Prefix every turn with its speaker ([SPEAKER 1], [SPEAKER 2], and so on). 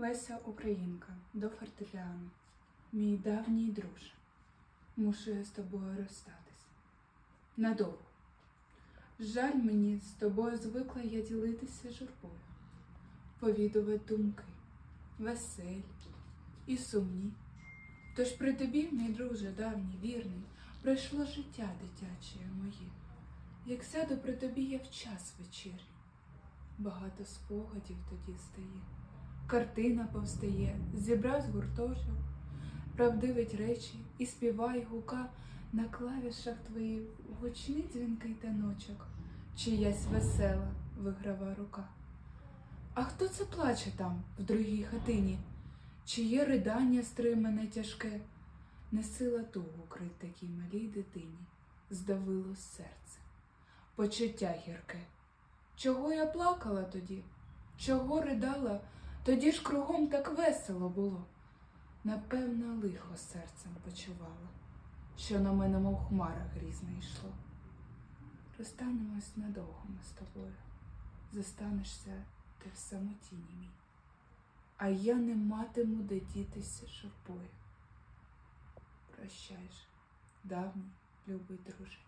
[SPEAKER 1] Леся Українка до фортепіано. Мій давній друже, мушу я з тобою розстатись. Надовго. Жаль мені, з тобою звикла я ділитися журбою, повідувати думки, веселі і сумні. Тож при тобі, мій друже, давній, вірний, пройшло життя дитяче моє. Як сяду при тобі я в час вечері, багато спогадів тоді стає. Картина повстає, зібрав з гуртожок, правдивить речі і співай гука на клавішах твоїх гучний дзвінкий таночок, чиясь весела виграва рука. А хто це плаче там, в другій хатині? Чиє ридання стримане тяжке, не сила тугу крить такій малій дитині, здавило серце, почуття гірке. Чого я плакала тоді? Чого ридала? Тоді ж кругом так весело було. Напевно, лихо серцем почувала, що на мене мов хмара грізна йшло. Розстанемось надовго ми з тобою, зостанешся ти в самоті німій, а я не матиму де дітися журбою. Прощай же, давній любий друже.